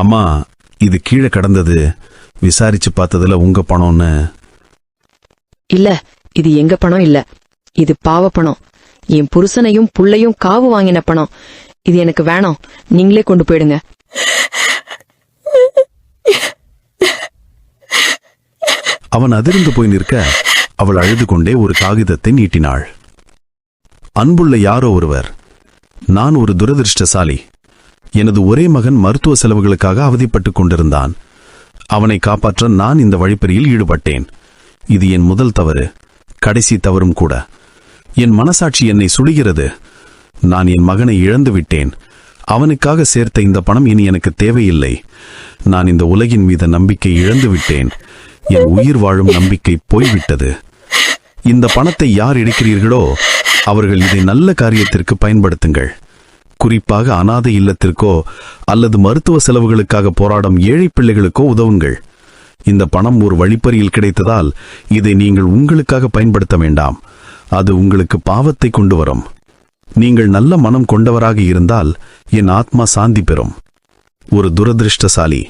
அம்மா இது கீழே கடந்தது. விசாரிச்சு பார்த்ததுல உங்க பணம்னு இல்ல இது எங்க பணம் இல்ல. இது பாவ பணம். என் புருஷனையும் புள்ளையும் காவு வாங்கின பணம். இது எனக்கு வேணாம். நீங்களே கொண்டு போயிடுங்க. அவன் அதிர்ந்து போய் நிற்க அவள் அழுது கொண்டே ஒரு காகிதத்தை நீட்டினாள். அன்புள்ள யாரோ ஒருவர் நான் ஒரு துரதிருஷ்டசாலி. எனது ஒரே மகன் மருத்துவ செலவுகளுக்காக அவதிப்பட்டுக் கொண்டிருந்தான். அவனை காப்பாற்ற நான் இந்த வழிப்பறியில் ஈடுபட்டேன். இது என் முதல் தவறு. கடைசி தவறும் கூட. என் மனசாட்சி என்னை சுடுகிறது நான் என் மகனை இழந்து விட்டேன். அவனுக்காக சேர்த்த இந்த பணம் இனி எனக்கு தேவையில்லை. நான் இந்த உலகின் மீது நம்பிக்கை இழந்து விட்டேன். என் உயிர் வாழும் நம்பிக்கை போய்விட்டது. இந்த பணத்தை யார் எடுக்கிறீர்களோ அவர்கள் இதை நல்ல காரியத்திற்கு பயன்படுத்துங்கள். குறிப்பாக அனாதை இல்லத்திற்கோ அல்லது மருத்துவ செலவுகளுக்காக போராடும் ஏழை பிள்ளைகளுக்கோ உதவுங்கள். இந்த பணம் ஒரு வழிப்பறியில் கிடைத்ததால் இதை நீங்கள் உங்களுக்காக பயன்படுத்த வேண்டாம். அது உங்களுக்கு பாவத்தை கொண்டு வரும். நீங்கள் நல்ல மனம் கொண்டவராக இருந்தால் என் ஆத்மா சாந்தி பெறும். ஒரு துரதிருஷ்டசாலி.